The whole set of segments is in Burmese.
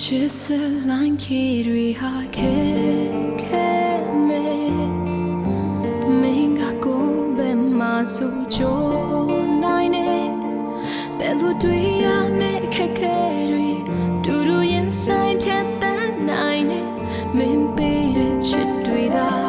ချစ်စလိုင်းခေတွေဟာခဲခဲမဲမင်းကကိုယ်ပဲမဆိုချိုးနိုင်နေဘယ်လိုတွေ့ရမယ့်အခက်အခဲတွေတူတူရင်ဆိုင်ဖြတ်တန်းနိုင်နေမင်းပေးတဲ့ချစ်တွေသာ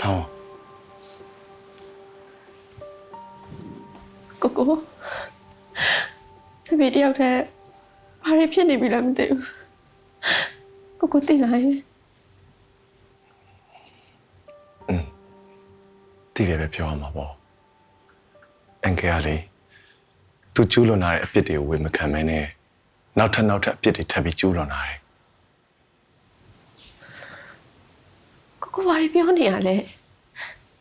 လောင်းကိုကိုဖေဖေတယောက်တည်းဘာတွေဖြစ်နေပြီလဲမသိဘူးကိုကိုသိလားယင်တည်တယ်ပဲပြောရမှာပေါ့အန်ကယ်ကလေသူကျူးလွန်လာတဲ့အပြစ်တွေကိုဝေမခံမဲနဲ့နောက်ထပ်နောက်ထပ်အပြစ်တွေထပ်ပြီးကျူးလွန်လာတယ် ကိုကိုဘာတွေပြောနေရလဲ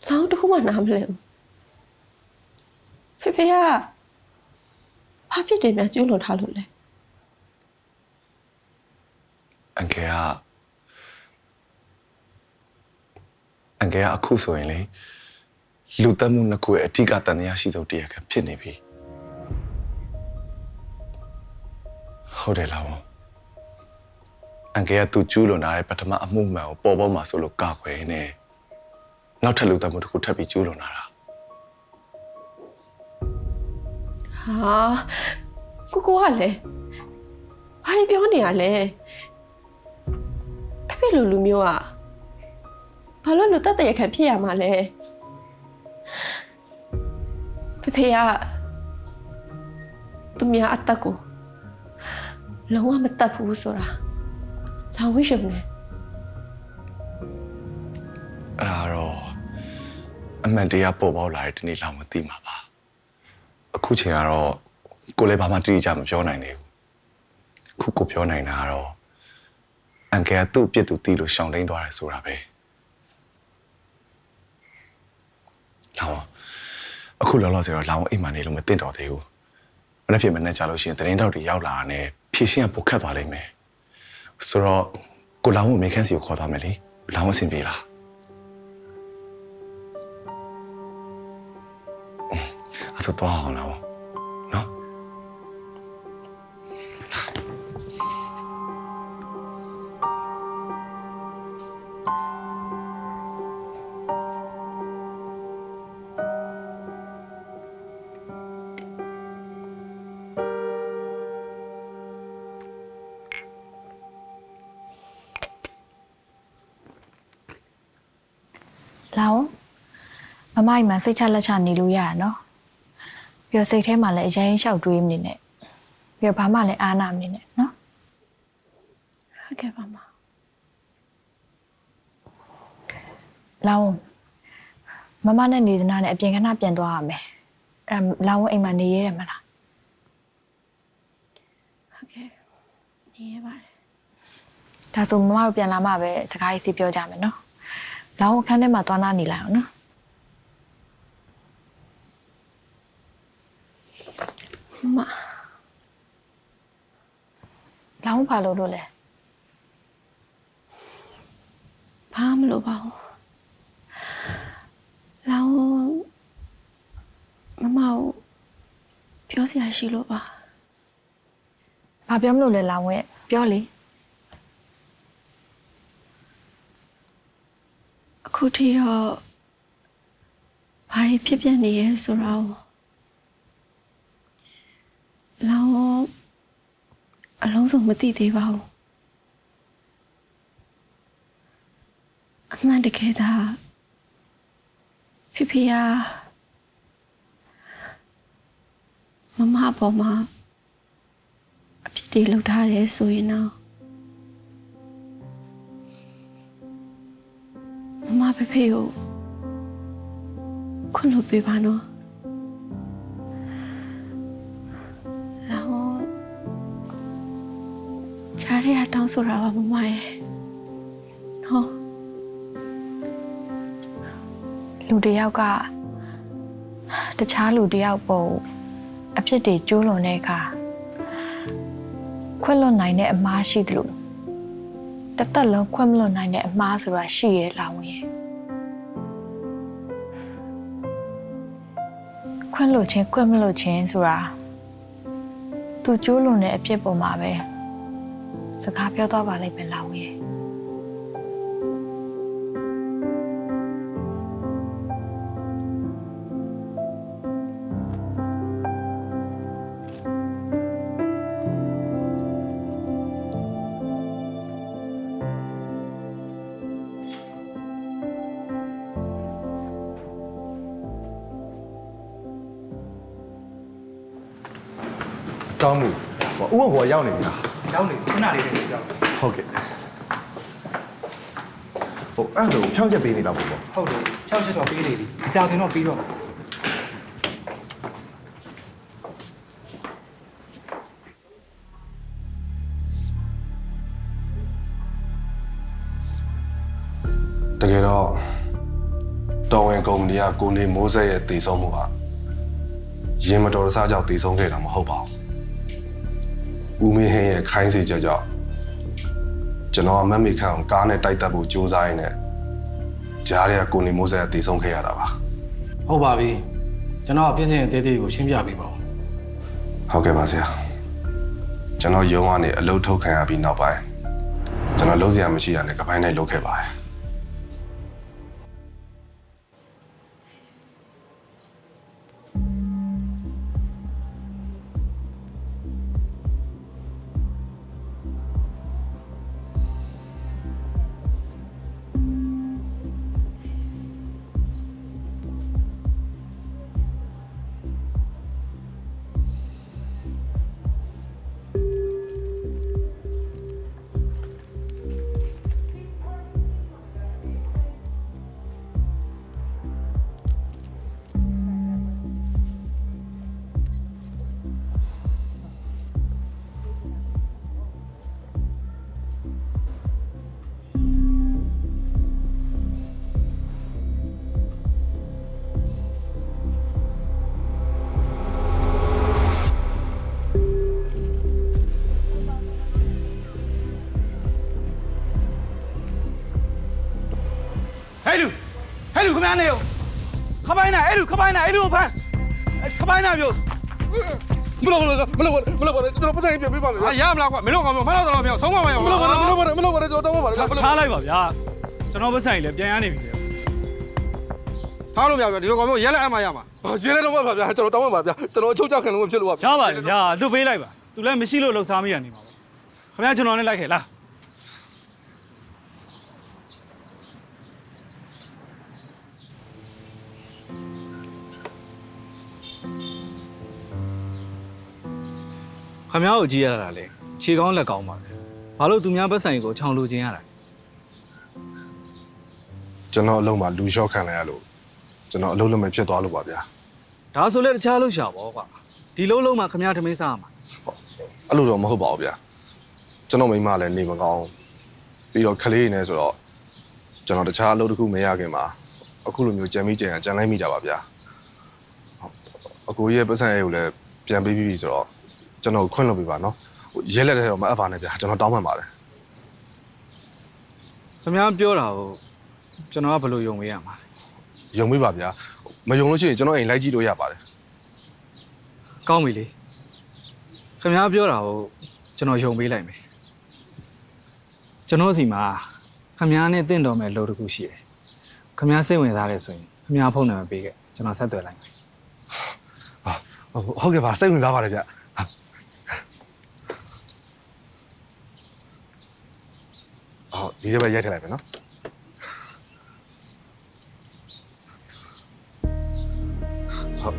လောင်းတစ်ခုမှနားမလဲဘူးဖေဖေကဘာဖြစ်တယ်များကျူးလွန်ထားလို့လဲအန်ကယ်ကအန်ကယ်ကအခုဆိုရင်လေလူတက်မှုနှစ်ခုရဲ့အထူးကတန်တရားရှိဆုံးတရားခံဖြစ်နေပြီဟုတ်တယ်လား အန်ကယ်ကသူကျူးလွန်လာတဲ့ပထမအမှုမှန်ကိုပေါ်ပေါ်မှာဆိုလို့ကာကွယ်နေနောက်ထပ်လူတက်မှုတစ်ခုထပ်ပြီးကျူးလွန်လာတာဟာကိုကိုကလည်းဘာတွေပြောနေရလဲဖေဖေလိုလူမျိုးอ่ะဘာလို့လူတက်တရခံဖြစ်ရမှာလဲဖေဖေကသူများအတက်ကိုလုံးဝမတက်ဘူးဆိုတာ လောင်ဝိရှုံနေအဲ့ဒါတော့အမှန်တရားပေါ်ပေါက်လာတဲ့ဒီနေ့လောက်မသိမှာပါအခုချိန်ကတော့ကိုလည်းဘာမှတိတိကျမပြောနိုင်သေးဘူးခုကိုပြောနိုင်တာကတော့အန်ကယ်ကသူ့အပြစ်သူသိလို့ရှောင်တိန်သွားတယ်ဆိုတာပဲလောင်အခုလောလောဆယ်တော့လောင်အိမ်မှာနေလို့မသိတော့သေးဘူးမနေ့ဖြစ်မနေ့ကြလို့ရှိရင်သတင်းတောက်တွေရောက်လာတာနဲ့ဖြည့်ရှင်းကပုတ်ခတ်သွားလိမ့်မယ် ဆိုတော့ကိုလောင်ကိုမေခန်းစီကိုခေါ်သွားမယ်လေလောင်အဆင်ပြေလားအဲ့ဆိုတော့အောင်လားနော် လာအောင်မမအိမ်မှာစိတ်ချလက်ချနေလို့ရရနော်ပြီးတော့စိတ်ထဲမှာလည်းအရင်လျှောက်တွေးမနေနဲ့ပြီးတော့ဘာမှလည်းအားနာမနေနဲ့နော်ဟုတ်ကဲ့ပါမလာအောင်မမနဲ့နေသနာနဲ့အပြင်ခဏပြန်သွားရမယ်အဲလာအောင်အိမ်မှာနေရဲတယ်မလားဟုတ်ကဲ့နေရပါတယ်ဒါဆိုမမတို့ပြန်လာမှပဲစကားရေးစီပြောကြမယ်နော် လောင်းအခန်းထဲမှာသွားနာနေလိုက်အောင်နော်မမလောင်းဘာလို့လို့လဲဘာမလို့ပါဘူးလောင်းမမကိုပြောစရာရှိလို့ပါဘာပြောမလို့လဲလောင်းရဲ့ပြောလေ အခုထိတော့ဘာတွေဖြစ်ပြနေရဲဆိုတော့လောင်းအလုံးစုံမသိသေးပါဘူးအမှန်တကယ်သာဖေဖေကမမအပေါ်မှာအဖြစ်တွေလုပ်ထားတယ်ဆိုရင်တော့ မမဖေဖေကိုခွင့်လို့ပေးပါနော်လောင်းချားရတောင်းဆိုတာပါမမရဲ့နော်လူတစ်ယောက်ကတခြားလူတစ်ယောက်ပုံအဖြစ်တွေကျိုးလွန်တဲ့အခါခွင့်လွတ်နိုင်တဲ့အမားရှိတယ်လို့ တစ်သက်လုံးခွင့်မလွတ်နိုင်တဲ့အမားဆိုတာရှိရဲ့လောင်းရဲ့ခွင့်လွတ်ခြင်းခွင့်မလွတ်ခြင်းဆိုတာသူကျိုးလွန်တဲ့အဖြစ်ပုံမှာပဲစကားပြောသွားပါလိမ့်မယ်လောင်းရဲ့ တောင်းမှုဟိုဥပ္ပဘောရောက်နေပြီလားရောက်နေခုနလေးလေးရောက်ဟုတ်ကဲ့ဟိုအဲ့ဒါဆိုဖြောင်းချက်ပေးနေတော့ပေါ့ပေါ့ဟုတ်တယ်6ချက်တော့ပြီးနေပြီအကြောင်တင်တော့ပြီးတော့တကယ်တော့တော်ဝင်ကုမ္ပဏီကကိုနေမိုးဆက်ရဲ့တည်ဆုံးမှုကရင်မတော်တဆကြောင့်တည်ဆုံးခဲ့တာမဟုတ်ပါဘူး ဦးမင်းဟင်းရဲ့ခိုင်းစေချက်ကြောင့်ကျွန်တော်အမတ်မိခန့်ကိုကားနဲ့တိုက်တက်ဖို့ကြိုးစားရင်းနဲ့ကြားရကကိုနေမိုးဆက်ကတည်ဆုံးခဲ့ရတာပါဟုတ်ပါပြီကျွန်တော်အပြည့်စင်အသေးသေးကိုရှင်းပြပေးပါဦးဟုတ်ကဲ့ပါဆရာကျွန်တော်ရုံးကနေအလုပ်ထုတ်ခံရပြီးနောက်ပိုင်းကျွန်တော်လုံးစရာမရှိရတဲ့ကပိုင်းနဲ့လုပ်ခဲ့ပါတယ် ပိုင်းနာအဲ့လူခပိုင်းနာအဲ့လူကိုဖမ်းခပိုင်းနာပြောမလုပ်ဘူးမလုပ်ဘူးမလုပ်ဘူးကျွန်တော်ပတ်စံပြပေးပါလေအာရမလားကွာမလို့ကောင်မလို့တော့မပြောဆုံးမမရမလုပ်ဘူးမလုပ်ဘူးမလုပ်ဘူးကျွန်တော်တောင်းပါပါလေထားလိုက်ပါဗျာကျွန်တော်ပတ်ဆိုင်လေပြန်ရနေပြီလေထားလို့မရဘူးဒီလိုကောင်မျိုးရဲလက်အမှရမှာဘာရှင်းလဲတော့ပါဗျာကျွန်တော်တောင်းပါပါဗျာကျွန်တော်အချုပ်ချခံလို့မဖြစ်လို့ပါရပါတယ်ဗျာလွတ်ပေးလိုက်ပါသူလည်းမရှိလို့လှုပ်ရှားမိရနေမှာပေါ့ခင်ဗျာကျွန်တော်နဲ့လိုက်ခဲ့လား ခမ ्या ကိုကြည့်ရတာလေခြေကောင်းလက်ကောင်းပါပဲဘာလို့သူများပတ်ဆိုင်ကိုခြောင်လိုခြင်းရတာလဲကျွန်တော်အလုပ်မှာလူလျှော့ခံလိုက်ရလို့ကျွန်တော်အလုပ်လုပ်မဖြစ်သွားလို့ပါဗျာဒါဆိုလဲတခြားလို့ရှာပေါ့ကွာဒီလုံးလုံးမှာခမ ्या ထမင်းစားရမှာအဲ့လိုတော့မဟုတ်ပါဘူးဗျာကျွန်တော်မိန်းမလည်းနေမကောင်းပြီးတော့ကလေးနေဆိုတော့ကျွန်တော်တခြားအလုပ်တစ်ခုမရခင်မှာအခုလိုမျိုးကြံမိကြံရကြံလိုက်မိတာပါဗျာဟုတ်အကိုကြီးရဲ့ပတ်စံရဲ့ကိုလည်းပြန်ပေးပြီးပြီဆိုတော့ ကျွန်တော်ခွင့်လုပ်ပေးပါနော်ဟိုရဲလက်တဲ့တော့မအပ်ပါနဲ့ဗျာကျွန်တော်တောင်းပန်ပါတယ်ခင်ဗျားပြောတာကိုကျွန်တော်ကဘယ်လိုယုံပေးရမှာလဲယုံပေးပါဗျာမယုံလို့ရှိရင်ကျွန်တော်အိမ်လိုက်ကြည့်လို့ရပါတယ်ကောင်းပြီလေခင်ဗျားပြောတာကိုကျွန်တော်ယုံပေးလိုက်မယ်ကျွန်တော်စီမှာခင်ဗျားနဲ့တင့်တော်မဲ့လို့တစ်ခုရှိတယ်ခင်ဗျားစိတ်ဝင်စားတယ်ဆိုရင်ခင်ဗျားဖုန်းနံပါတ်ပေးခဲ့ကျွန်တော်ဆက်သွယ်လိုက်မယ်ဟုတ်ဟုတ်ကဲ့ပါစိတ်ဝင်စားပါတယ်ဗျ ဟုတ်ဒီထဲပဲရိုက်ထည့်လိုက်မယ်နော်ဟုတ်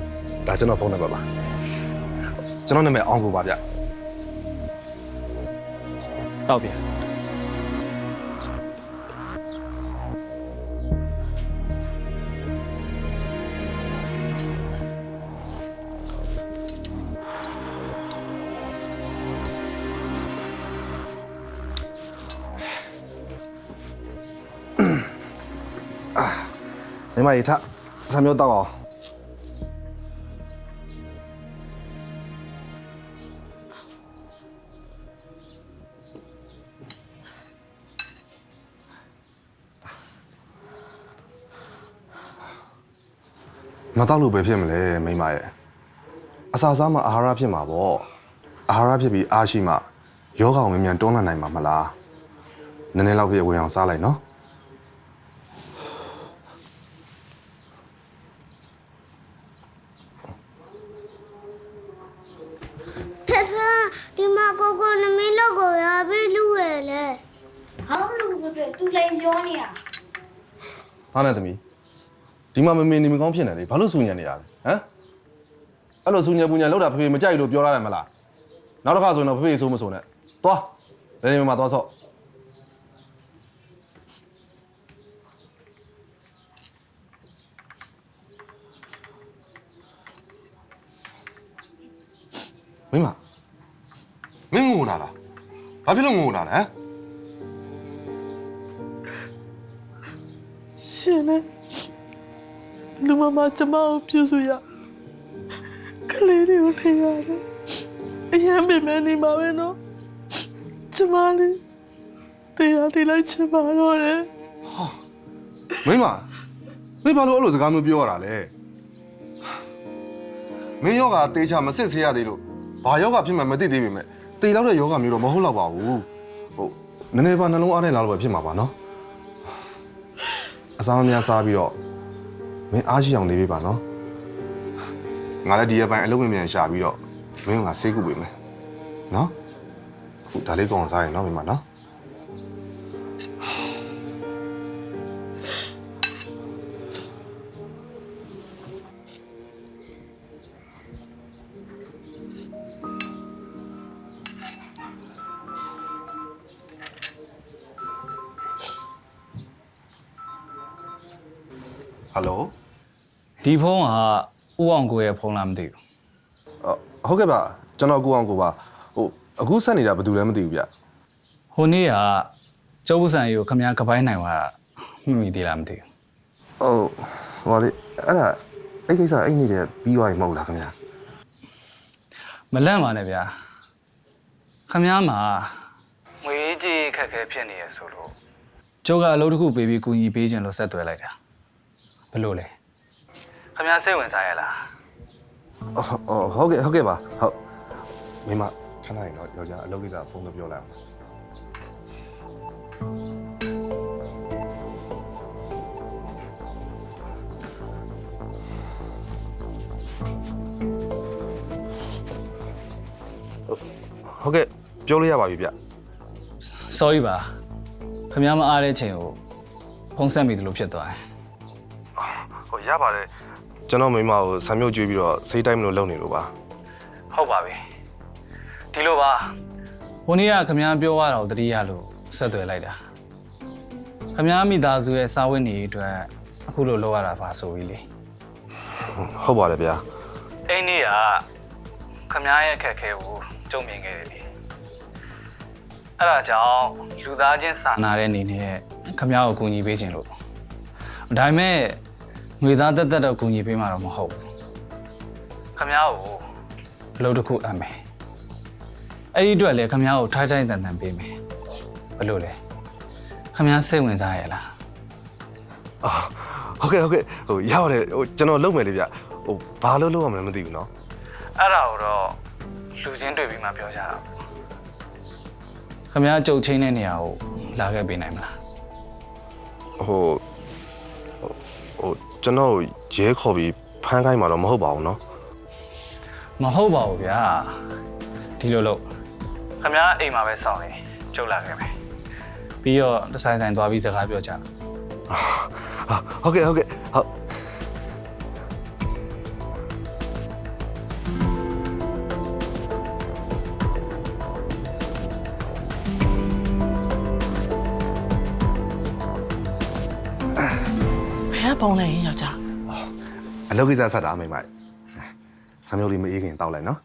ဒါကျွန်တော်ဖုန်းနံပါတ်ပါကျွန်တော်နာမည်အောင်ကိုပါဗျတောက်ပြ မိမကြီးထဆံမျိုးတောက်အောင်မတောက်လို့ပဲဖြစ်မလဲမိမရဲ့အစာစားမှအာဟာရဖြစ်မှာပေါ့အာဟာရဖြစ်ပြီးအားရှိမှယောဂအောင်မြန်မြန်တွန်းလှန်နိုင်မှာမလားနည်းနည်းလောက်ပြည့်ဝင်အောင်စားလိုက်နော် ထထဒီမှာကိုကိုနမီးလောက်ကိုရပြီးလူရယ်လေ ဘာလို့လဲပဲသူလိန်ပြောနေရ ဟာနဲ့သမီးဒီမှာမမေနေမကောင်းဖြစ်နေလေဘာလို့စူညံနေရလဲဟမ်အဲ့လိုစူညံပူညံလောက်တာဖေဖေမကြိုက်လို့ပြောရတယ်မလားနောက်တစ်ခါဆိုရင်တော့ဖေဖေဆိုးမဆိုးနဲ့သွားလည်းနေမှာသွားဆော့မင်းမမင်းငိုလာလားဘာဖြစ်လို့ငိုလာလဲဟမ် နဲ့လူမမကျမကိုပြုစုရကလေးတွေကိုထင်ရတယ်အရင်ပင်မနေမှာပဲနော်ကျမလေးတရားဒီလိုက်ချင်ပါတော့တယ်မိမမင်းဘာလို့အဲ့လိုစကားမျိုးပြောရတာလဲမင်းယောဂတေးချမစစ်ဆေးရသေးလို့ဘာယောဂဖြစ်မှမသိသေးပေမဲ့တေလောက်တဲ့ယောဂမျိုးတော့မဟုတ်တော့ပါဘူးဟုတ်နည်းနည်းပါနှလုံးအားနဲ့လာလို့ပဲဖြစ်မှာပါနော် အစားမများစားပြီးတော့မင်းအားရှိအောင်နေပေးပါနော်ငါလည်းဒီရက်ပိုင်းအလုပ်မမြန်ရှာပြီးတော့မင်းကငါဆေးကုပေးမယ်နော်အခုဒါလေးကောင်းစားရင်နော်မိမနော် ဟယ်လိုဒီဖုန်းကဥအောင်ကိုရဲ့ဖုန်းလားမသိဘူးအော်ဟုတ်ကဲ့ပါကျွန်တော်ကိုအောင်ကိုပါဟိုအခုဆက်နေတာဘာတူလဲမသိဘူးဗျဟိုနေ့ကကျုပ်ဆန်ရီကိုခင်ဗျားကပိုင်းနိုင်သွားတာမှတ်မိသေးလားမသိဘူးဟုတ်ဟောလေအဲ့ဒါအဲ့ကိစ္စအဲ့နေ့တည်းပြီးသွားပြီမဟုတ်လားခင်ဗျာမလန့်ပါနဲ့ဗျာခင်ဗျားမှာငွေကြီးခက်ခဲဖြစ်နေရဆိုလို့ကျုပ်ကအလုပ်တစ်ခုပေးပြီးကူညီပေးခြင်းလို့ဆက်သွယ်လိုက်တာ ဘယ်လို့လဲခင်ဗျားစိတ်ဝင်စားရလားအော်ဟုတ်ကဲ့ဟုတ်ကဲ့ပါဟုတ်မိမခဏရင်တော့ယောက်ျားအလုပ်ကိစ္စဖုန်းတော့ပြောလိုက်အောင်ဟုတ်ကဲ့ပြောလို့ရပါပြီဗျ sorry ပါခင်ဗျားမအားတဲ့ချိန်ကိုဖုန်းဆက်မိသလိုဖြစ်သွားတယ်ဟို ရပါတယ်ကျွန်တော်မိမကိုဆံမြုပ်ကြွေးပြီးတော့စိတ်တိုင်းမလို့လုပ်နေလို့ပါဟုတ်ပါပြီဒီလိုပါဟိုနေ့ကခင်ဗျားပြောရတာကိုတတိယလို့ဆက်သွယ်လိုက်တာခင်ဗျားမိသားစုရဲ့စာဝတ်နေရေးအတွက်အခုလိုလုပ်ရတာပါဆိုပြီးလေဟုတ်ပါတယ်ဗျာအဲ့နေ့ကခမားရဲ့အခက်အခဲကိုကြုံမြင်ခဲ့တယ်လေအဲ့ဒါကြောင့်လူသားချင်းစာနာတဲ့အနေနဲ့ခမ ्या ကိုကူညီပေးခြင်းလို့ဒါပေမဲ့ ငွေသားတက်တက်တော့ကူညီပေးမှာတော့မဟုတ်ဘူးခမ ्या ကိုအလုပ်တစ်ခုအပ်မယ်အဲ့ဒီအတွက်လည်းခမ ्या ကိုထိုက်ထိုက်တန်တန်ပေးမယ်ဘယ်လိုလဲခမ ्या စိတ်ဝင်စားရဲ့လား အာဟုတ်ကဲ့ဟုတ်ကဲ့ဟိုရပါတယ်ဟိုကျွန်တော်လုပ်မယ်လေဗျဟိုဘာလို့လုပ်ရမလဲမသိဘူးเนาะ အဲ့ဒါကိုတော့လူချင်းတွေ့ပြီးမှပြောကြတာပေါ့ခမ ्या ကြုတ်ချင်းတဲ့နေရာကိုလာခဲ့ပေးနိုင်မလား ဟိုဟို ကျွန်တော်ရဲခေါ်ပြီးဖမ်းခိုင်းမှာတော့မဟုတ်ပါဘူးเนาะ မဟုတ်ပါဘူးဗျာဒီလိုလို့ခမ ्या အိမ်မှာပဲစောင့်နေကျုပ်လာခဲ့မယ်ပြီးတော့တစ်ဆိုင်ဆိုင်သွားပြီးစကားပြောကြမယ် အာဟုတ်ကဲ့ဟုတ်ကဲ့ဟုတ် ဘယ်ကပေါင်းလဲရင်ယောက်ျားအလုပ်ကိစ္စဆက်တာအမိမ့်မိုက်ဆမ်းမျိုးလေးမအေးခင်တောက်လိုက်နော်